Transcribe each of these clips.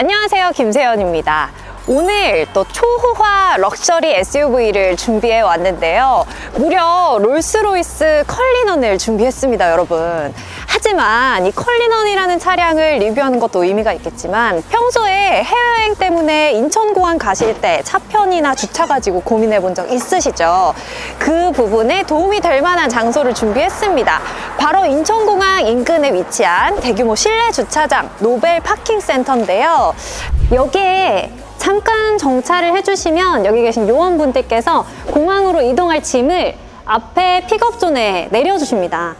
안녕하세요. 김세연입니다. 오늘 또 초호화 럭셔리 SUV를 준비해 왔는데요. 무려 롤스로이스 컬리넌을 준비했습니다, 여러분. 하지만 이 컬리넌이라는 차량을 리뷰하는 것도 의미가 있겠지만 평소에 해외여행 때문에 인천공항 가실 때 차편이나 주차 가지고 고민해 본 적 있으시죠? 그 부분에 도움이 될 만한 장소를 준비했습니다. 바로 인천공항 인근에 위치한 대규모 실내 주차장 노벨 파킹 센터인데요. 여기에 잠깐 정차를 해주시면 여기 계신 요원분들께서 공항으로 이동할 짐을 앞에 픽업존에 내려주십니다.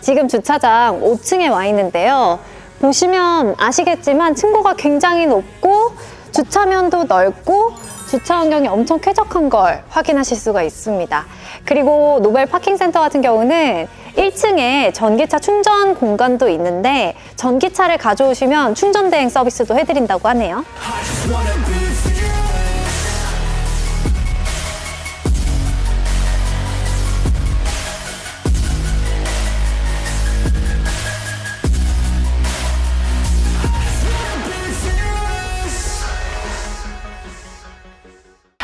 지금 주차장 5층에 와 있는데요. 보시면 아시겠지만 층고가 굉장히 높고 주차면도 넓고 주차 환경이 엄청 쾌적한 걸 확인하실 수가 있습니다. 그리고 노벨 파킹센터 같은 경우는 1층에 전기차 충전 공간도 있는데 전기차를 가져오시면 충전 대행 서비스도 해드린다고 하네요.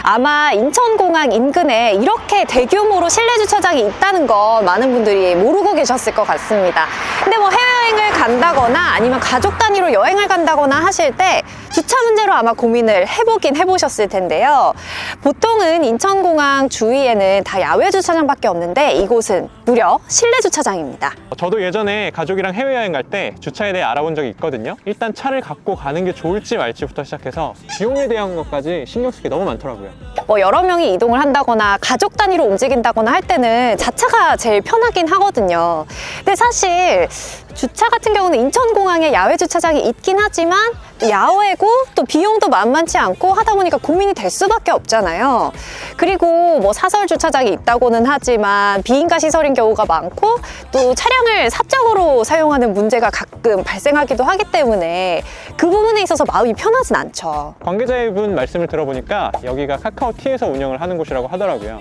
아마 인천공항 인근에 이렇게 대규모로 실내 주차장이 있다는 거 많은 분들이 모르고 계셨을 것 같습니다. 근데 뭐 해외 여행을 간다거나 아니면 가족 단위로 여행을 간다거나 하실 때 주차 문제로 아마 고민을 해보긴 해보셨을 텐데요. 보통은 인천공항 주위에는 다 야외 주차장밖에 없는데 이곳은 무려 실내 주차장입니다. 저도 예전에 가족이랑 해외여행 갈 때 주차에 대해 알아본 적이 있거든요. 일단 차를 갖고 가는 게 좋을지 말지부터 시작해서 비용에 대한 것까지 신경 쓸 게 너무 많더라고요. 뭐 여러 명이 이동을 한다거나 가족 단위로 움직인다거나 할 때는 자차가 제일 편하긴 하거든요. 근데 사실 주차 같은 경우는 인천공항에 야외 주차장이 있긴 하지만 또 야외고 또 비용도 만만치 않고 하다 보니까 고민이 될 수밖에 없잖아요. 그리고 뭐 사설 주차장이 있다고는 하지만 비인가 시설인 경우가 많고 또 차량을 사적으로 사용하는 문제가 가끔 발생하기도 하기 때문에 그 부분에 있어서 마음이 편하진 않죠. 관계자분 말씀을 들어보니까 여기가 카카오티에서 운영을 하는 곳이라고 하더라고요.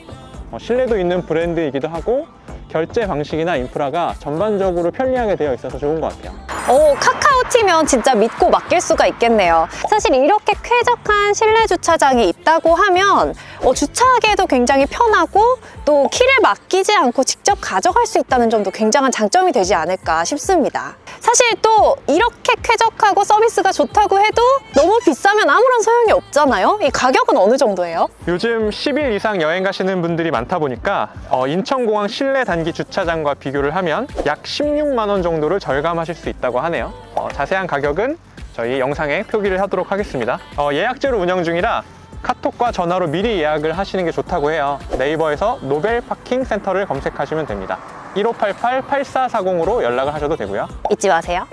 어, 신뢰도 있는 브랜드이기도 하고 결제 방식이나 인프라가 전반적으로 편리하게 되어 있어서 좋은 것 같아요. 오, 카카오 티면 진짜 믿고 맡길 수가 있겠네요. 사실 이렇게 쾌적한 실내 주차장이 있다고 하면 어, 주차하기에도 굉장히 편하고 또 키를 맡기지 않고 직접 가져갈 수 있다는 점도 굉장한 장점이 되지 않을까 싶습니다. 사실 또 이렇게 쾌적하고 서비스가 좋다고 해도 너무 비싸면 아무런 소용이 없잖아요. 이 가격은 어느 정도예요? 요즘 10일 이상 여행 가시는 분들이 많다 보니까 어, 인천공항 실내 단기 주차장과 비교를 하면 약 16만 원 정도를 절감하실 수 있다고 하네요. 어, 자세한 가격은 저희 영상에 표기를 하도록 하겠습니다. 어, 예약제로 운영 중이라 카톡과 전화로 미리 예약을 하시는 게 좋다고 해요. 네이버에서 노벨 파킹 센터를 검색하시면 됩니다. 1588-8440으로 연락을 하셔도 되고요. 잊지 마세요.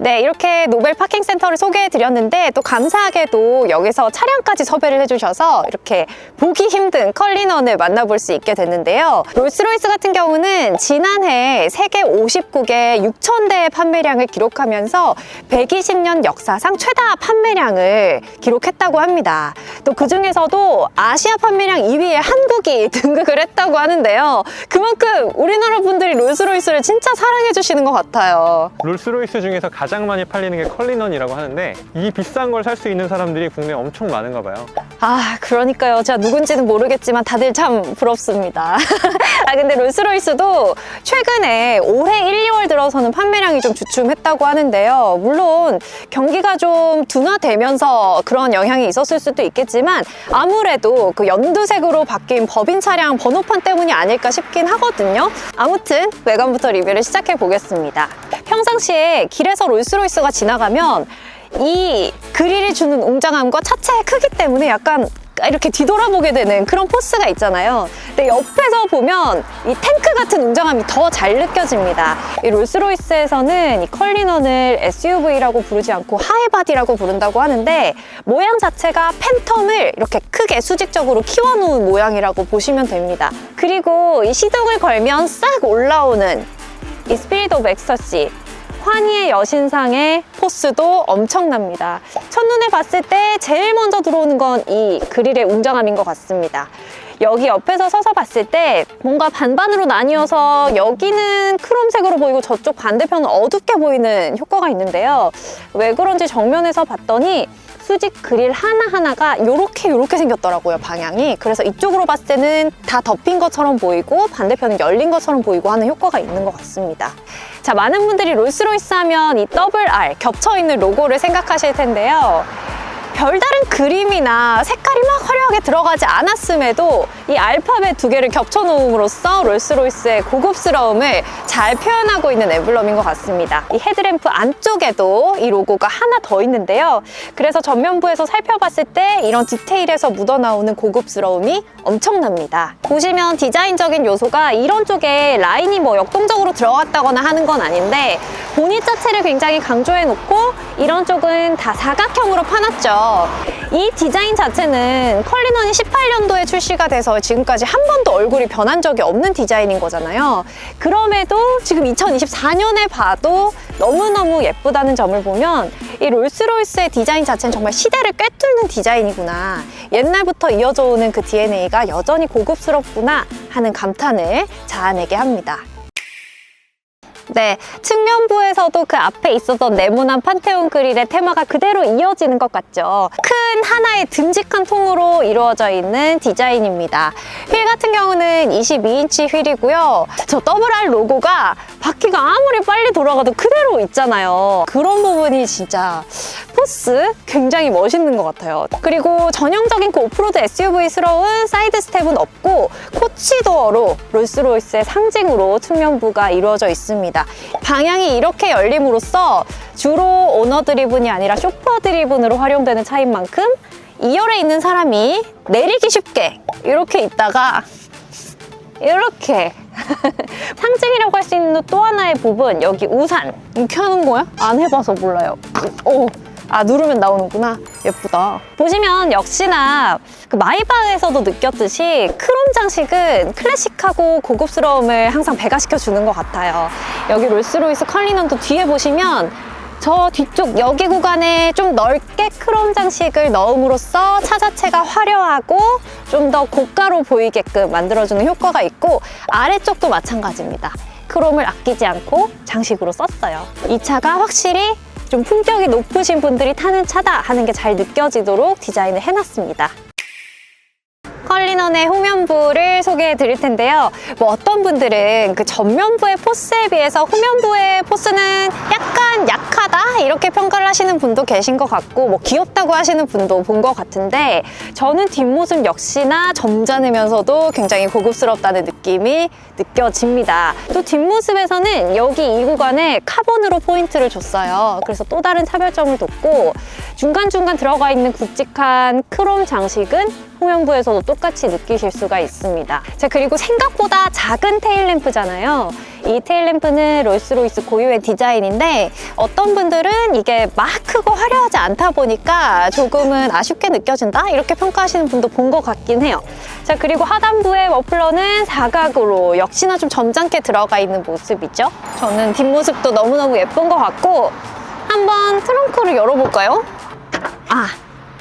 네, 이렇게 노벨 파킹 센터를 소개해 드렸는데 또 감사하게도 여기서 차량까지 섭외를 해주셔서 이렇게 보기 힘든 컬리넌을 만나볼 수 있게 됐는데요. 롤스로이스 같은 경우는 지난해 세계 59개 6,000대의 판매량을 기록하면서 120년 역사상 최다 판매량을 기록했다고 합니다. 또 그 중에서도 아시아 판매량 2위에 한국이 등극을 했다고 하는데요. 그만큼 우리나라 분들이 롤스로이스를 진짜 사랑해 주시는 것 같아요. 롤스로이스 중에서 가장 많이 팔리는 게 컬리넌이라고 하는데 이 비싼 걸 살 수 있는 사람들이 국내에 엄청 많은가 봐요. 아, 그러니까요. 제가 누군지는 모르겠지만 다들 참 부럽습니다. 아, 근데 롤스로이스도 최근에 올해 1, 2월 들어서는 판매량이 좀 주춤했다고 하는데요. 물론 경기가 좀 둔화되면서 그런 영향이 있었을 수도 있겠지만 아무래도 그 연두색으로 바뀐 법인 차량 번호판 때문이 아닐까 싶긴 하거든요. 아무튼 외관부터 리뷰를 시작해 보겠습니다. 평상시에 길에서 롤 스로이스가 지나가면 이 그릴이 주는 웅장함과 차체의 크기 때문에 약간 이렇게 뒤돌아보게 되는 그런 포스가 있잖아요. 근데 옆에서 보면 이 탱크 같은 웅장함이 더 잘 느껴집니다. 이 롤스로이스에서는 이 컬리넌을 SUV라고 부르지 않고 하이바디라고 부른다고 하는데 모양 자체가 팬텀을 이렇게 크게 수직적으로 키워놓은 모양이라고 보시면 됩니다. 그리고 이 시동을 걸면 싹 올라오는 이 스피릿 오브 엑스터시 환희의 여신상의 포스도 엄청납니다. 첫눈에 봤을 때 제일 먼저 들어오는 건 이 그릴의 웅장함인 것 같습니다. 여기 옆에서 서서 봤을 때 뭔가 반반으로 나뉘어서 여기는 크롬색으로 보이고 저쪽 반대편은 어둡게 보이는 효과가 있는데요. 왜 그런지 정면에서 봤더니 수직 그릴 하나하나가 이렇게 이렇게 생겼더라고요, 방향이. 그래서 이쪽으로 봤을 때는 다 덮인 것처럼 보이고 반대편은 열린 것처럼 보이고 하는 효과가 있는 것 같습니다. 자, 많은 분들이 롤스로이스 하면 이 더블 R, 겹쳐있는 로고를 생각하실 텐데요. 별다른 그림이나 색깔이 막 화려하게 들어가지 않았음에도 이 알파벳 두 개를 겹쳐 놓음으로써 롤스로이스의 고급스러움을 잘 표현하고 있는 엠블럼인 것 같습니다. 이 헤드램프 안쪽에도 이 로고가 하나 더 있는데요. 그래서 전면부에서 살펴봤을 때 이런 디테일에서 묻어나오는 고급스러움이 엄청납니다. 보시면 디자인적인 요소가 이런 쪽에 라인이 뭐 역동적으로 들어갔다거나 하는 건 아닌데 보닛 자체를 굉장히 강조해 놓고 이런 쪽은 다 사각형으로 파놨죠. 이 디자인 자체는 컬리넌이 18년도에 출시가 돼서 지금까지 한 번도 얼굴이 변한 적이 없는 디자인인 거잖아요. 그럼에도 지금 2024년에 봐도 너무너무 예쁘다는 점을 보면 이 롤스로이스의 디자인 자체는 정말 시대를 꿰뚫는 디자인이구나. 옛날부터 이어져 오는 그 DNA가 여전히 고급스럽구나 하는 감탄을 자아내게 합니다. 네, 측면부에서도 그 앞에 있었던 네모난 판테온 그릴의 테마가 그대로 이어지는 것 같죠. 큰 하나의 듬직한 통으로 이루어져 있는 디자인입니다. 휠 같은 경우는 22인치 휠이고요. 저 WR 로고가 바퀴가 아무리 빨리 돌아가도 그대로 있잖아요. 그런 부분이 진짜 포스 굉장히 멋있는 것 같아요. 그리고 전형적인 그 오프로드 SUV스러운 사이드 스텝은 없고 코치도어로 롤스로이스의 상징으로 측면부가 이루어져 있습니다. 방향이 이렇게 열림으로써 주로 오너 드리븐이 아니라 쇼퍼 드리븐으로 활용되는 차인 만큼 2열에 있는 사람이 내리기 쉽게 이렇게 있다가 이렇게 상징이라고 할 수 있는 또 하나의 부분 여기 우산 이렇게 하는 거야? 안 해봐서 몰라요 오. 아 누르면 나오는구나 예쁘다 보시면 역시나 그 마이바흐에서도 느꼈듯이 크롬 장식은 클래식하고 고급스러움을 항상 배가시켜 주는 것 같아요 여기 롤스로이스 컬리넌도 뒤에 보시면 저 뒤쪽 여기 구간에 좀 넓게 크롬 장식을 넣음으로써 차 자체가 화려하고 좀 더 고가로 보이게끔 만들어주는 효과가 있고 아래쪽도 마찬가지입니다. 크롬을 아끼지 않고 장식으로 썼어요. 이 차가 확실히 좀 품격이 높으신 분들이 타는 차다 하는 게 잘 느껴지도록 디자인을 해놨습니다. 컬리넌의 후면부를 소개해 드릴 텐데요. 뭐 어떤 분들은 그 전면부의 포스에 비해서 후면부의 포스는 약간 약하다 이렇게 평가를 하시는 분도 계신 것 같고 뭐 귀엽다고 하시는 분도 본 것 같은데 저는 뒷모습 역시나 점잖으면서도 굉장히 고급스럽다는 느낌이 느껴집니다. 또 뒷모습에서는 여기 이 구간에 카본으로 포인트를 줬어요. 그래서 또 다른 차별점을 뒀고 중간중간 들어가 있는 굵직한 크롬 장식은 후면부에서도 똑같이 느끼실 수가 있습니다. 자, 그리고 생각보다 작은 테일램프잖아요. 이 테일램프는 롤스로이스 고유의 디자인인데 어떤 분들은 이게 막 크고 화려하지 않다 보니까 조금은 아쉽게 느껴진다? 이렇게 평가하시는 분도 본 것 같긴 해요. 자, 그리고 하단부의 머플러는 사각으로 역시나 좀 점잖게 들어가 있는 모습이죠. 저는 뒷모습도 너무너무 예쁜 것 같고 한번 트렁크를 열어볼까요? 아,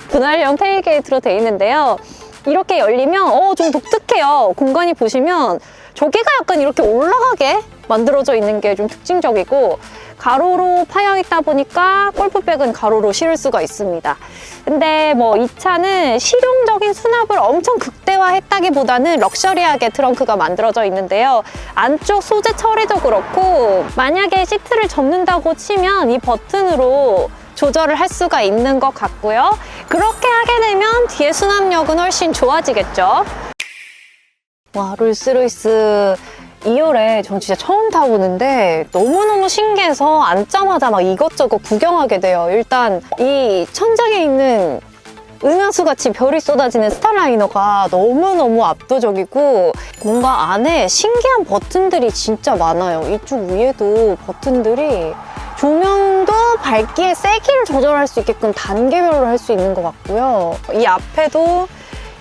분할형 테일게이트로 되어 있는데요. 이렇게 열리면 어, 좀 독특해요. 공간이 보시면 조개가 약간 이렇게 올라가게 만들어져 있는 게 좀 특징적이고 가로로 파여 있다 보니까 골프백은 가로로 실을 수가 있습니다. 근데 뭐 이 차는 실용적인 수납을 엄청 극대화했다기보다는 럭셔리하게 트렁크가 만들어져 있는데요. 안쪽 소재 처리도 그렇고 만약에 시트를 접는다고 치면 이 버튼으로 조절을 할 수가 있는 것 같고요. 그렇게 하게 되면 뒤에 수납력은 훨씬 좋아지겠죠. 와, 롤스로이스 2열에 전 진짜 처음 타보는데 너무너무 신기해서 앉자마자 막 이것저것 구경하게 돼요. 일단 이 천장에 있는 은하수 같이 별이 쏟아지는 스타라이너가 너무너무 압도적이고 뭔가 안에 신기한 버튼들이 진짜 많아요. 이쪽 위에도 버튼들이 조명도 밝기의 세기를 조절할 수 있게끔 단계별로 할 수 있는 것 같고요. 이 앞에도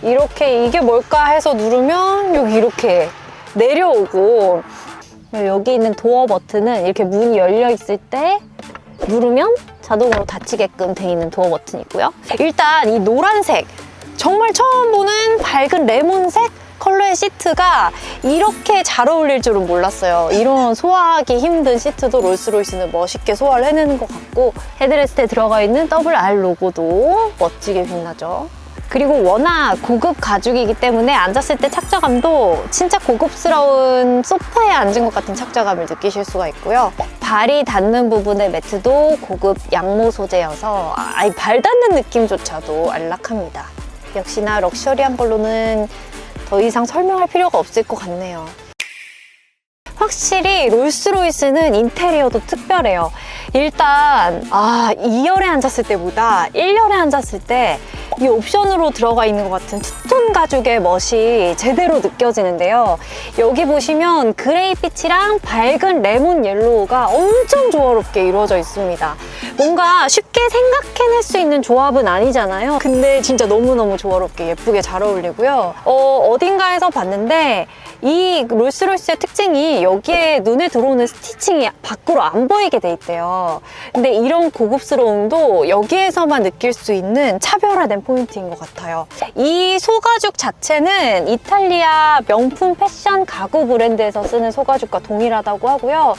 이렇게 이게 뭘까 해서 누르면 여기 이렇게 내려오고 여기 있는 도어 버튼은 이렇게 문이 열려 있을 때 누르면 자동으로 닫히게끔 돼 있는 도어 버튼이고요. 일단 이 노란색 정말 처음 보는 밝은 레몬색 컬러의 시트가 이렇게 잘 어울릴 줄은 몰랐어요. 이런 소화하기 힘든 시트도 롤스로이스는 멋있게 소화를 해내는 것 같고 헤드레스트에 들어가 있는 더블 R 로고도 멋지게 빛나죠. 그리고 워낙 고급 가죽이기 때문에 앉았을 때 착자감도 진짜 고급스러운 소파에 앉은 것 같은 착자감을 느끼실 수가 있고요. 발이 닿는 부분의 매트도 고급 양모 소재여서 아예 발 닿는 느낌조차도 안락합니다. 역시나 럭셔리한 걸로는 더 이상 설명할 필요가 없을 것 같네요. 확실히 롤스로이스는 인테리어도 특별해요. 일단 아 2열에 앉았을 때보다 1열에 앉았을 때 이 옵션으로 들어가 있는 것 같은 투톤 가죽의 멋이 제대로 느껴지는데요. 여기 보시면 그레이빛이랑 밝은 레몬 옐로우가 엄청 조화롭게 이루어져 있습니다. 뭔가 쉽게 생각해낼 수 있는 조합은 아니잖아요. 근데 진짜 너무너무 조화롭게 예쁘게 잘 어울리고요. 어, 어딘가에서 봤는데 이 롤스로이스의 특징이 여기에 눈에 들어오는 스티칭이 밖으로 안 보이게 돼 있대요. 근데 이런 고급스러움도 여기에서만 느낄 수 있는 차별화된 포인트인 것 같아요. 이 소가죽 자체는 이탈리아 명품 패션 가구 브랜드에서 쓰는 소가죽과 동일하다고 하고요.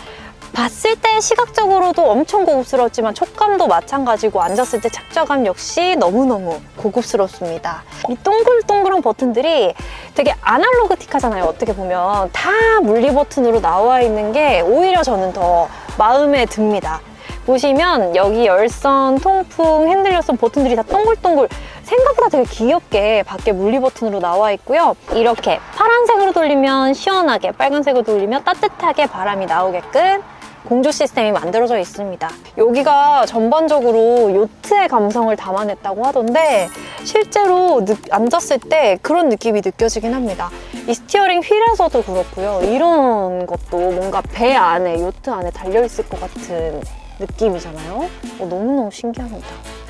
봤을 때 시각적으로도 엄청 고급스럽지만 촉감도 마찬가지고 앉았을 때 착자감 역시 너무너무 고급스럽습니다. 이 동글동글한 버튼들이 되게 아날로그틱하잖아요. 어떻게 보면 다 물리 버튼으로 나와 있는 게 오히려 저는 더 마음에 듭니다. 보시면 여기 열선, 통풍, 핸들 열선 버튼들이 다 동글동글 생각보다 되게 귀엽게 밖에 물리 버튼으로 나와 있고요. 이렇게 파란색으로 돌리면 시원하게, 빨간색으로 돌리면 따뜻하게 바람이 나오게끔 공조 시스템이 만들어져 있습니다. 여기가 전반적으로 요트의 감성을 담아냈다고 하던데 실제로 느- 앉았을 때 그런 느낌이 느껴지긴 합니다. 이 스티어링 휠에서도 그렇고요. 이런 것도 뭔가 배 안에, 요트 안에 달려있을 것 같은 느낌이잖아요. 어, 너무너무 신기합니다.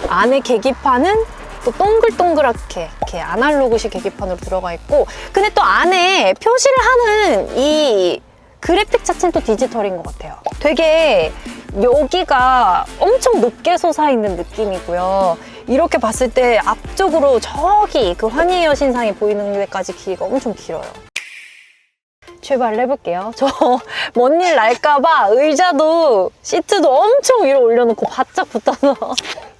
안에 계기판은 또 동글동글하게 이렇게 아날로그식 계기판으로 들어가 있고 근데 또 안에 표시를 하는 이 그래픽 자체는 또 디지털인 것 같아요. 되게 여기가 엄청 높게 솟아 있는 느낌이고요. 이렇게 봤을 때 앞쪽으로 저기 그 환희의 여신상이 보이는 데까지 길이가 엄청 길어요. 출발을 해볼게요. 저 먼 일 날까봐 의자도 시트도 엄청 위로 올려놓고 바짝 붙어서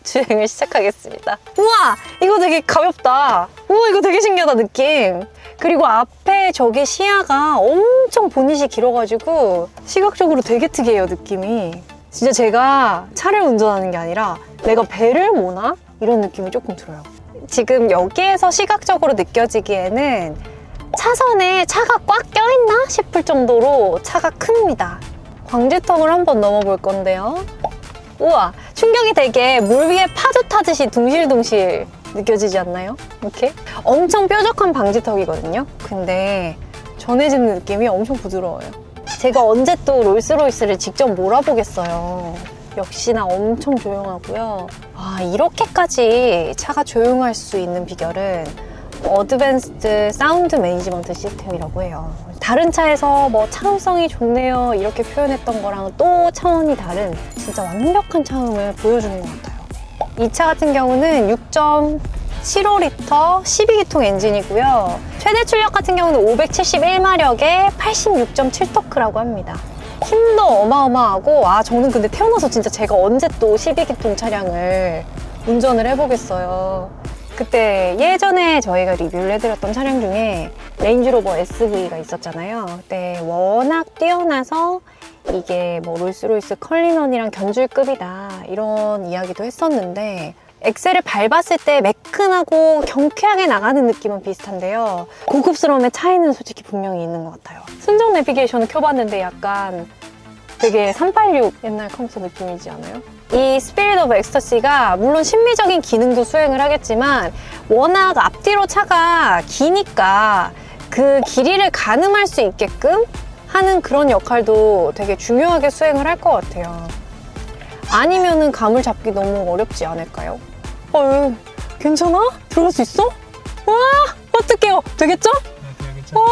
주행을 시작하겠습니다. 우와! 이거 되게 가볍다. 우와, 이거 되게 신기하다, 느낌. 그리고 앞에 저게 시야가 엄청 보닛이 길어가지고 시각적으로 되게 특이해요, 느낌이. 진짜 제가 차를 운전하는 게 아니라 내가 배를 모나? 이런 느낌이 조금 들어요. 지금 여기에서 시각적으로 느껴지기에는 차선에 차가 꽉 껴있나 싶을 정도로 차가 큽니다. 광지턱을 한번 넘어볼 건데요. 우와, 충격이 되게 물 위에 파도 타듯이 둥실둥실 느껴지지 않나요? 이렇게? 엄청 뾰족한 방지턱이거든요. 근데 전해지는 느낌이 엄청 부드러워요. 제가 언제 또 롤스로이스를 직접 몰아보겠어요. 역시나 엄청 조용하고요. 아, 이렇게까지 차가 조용할 수 있는 비결은 어드밴스드 사운드 매니지먼트 시스템이라고 해요. 다른 차에서 뭐 차음성이 좋네요 이렇게 표현했던 거랑 또 차원이 다른 진짜 완벽한 차음을 보여주는 것 같아요. 이 차 같은 경우는 6.75L 12기통 엔진이고요. 최대 출력 같은 경우는 571마력에 86.7토크라고 합니다. 힘도 어마어마하고 아 저는 근데 태어나서 진짜 제가 언제 또 12기통 차량을 운전을 해보겠어요. 그때 예전에 저희가 리뷰를 해드렸던 차량 중에 레인지로버 SV가 있었잖아요. 그때 워낙 뛰어나서 이게 뭐 롤스로이스 컬리넌이랑 견줄급이다 이런 이야기도 했었는데 엑셀을 밟았을 때 매끈하고 경쾌하게 나가는 느낌은 비슷한데요. 고급스러움의 차이는 솔직히 분명히 있는 것 같아요. 순정 내비게이션을 켜봤는데 약간 되게 386 옛날 컴퓨터 느낌이지 않아요? 이 스피릿 오브 엑스터시가 물론 심미적인 기능도 수행을 하겠지만 워낙 앞뒤로 차가 기니까 그 길이를 가늠할 수 있게끔 하는 그런 역할도 되게 중요하게 수행을 할 것 같아요. 아니면은 감을 잡기 너무 어렵지 않을까요? 어, 괜찮아? 들어갈 수 있어? 와, 어떡해요? 되겠죠? 네. 와,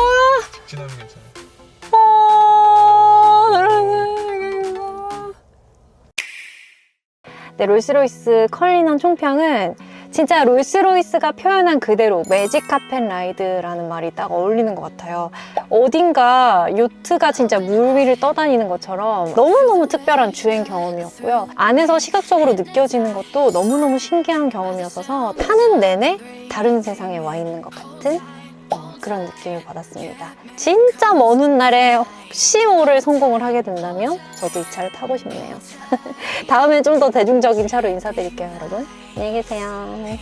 네, 롤스로이스 컬리넌 총평은 진짜 롤스로이스가 표현한 그대로 매직 카펫 라이드라는 말이 딱 어울리는 것 같아요. 어딘가 요트가 진짜 물 위를 떠다니는 것처럼 너무너무 특별한 주행 경험이었고요. 안에서 시각적으로 느껴지는 것도 너무너무 신기한 경험이었어서 타는 내내 다른 세상에 와 있는 것 같은 어, 그런 느낌을 받았습니다. 진짜 먼 훗날에 혹시 오를 성공을 하게 된다면 저도 이 차를 타고 싶네요. 다음에 좀 더 대중적인 차로 인사드릴게요, 여러분. 안녕히 계세요.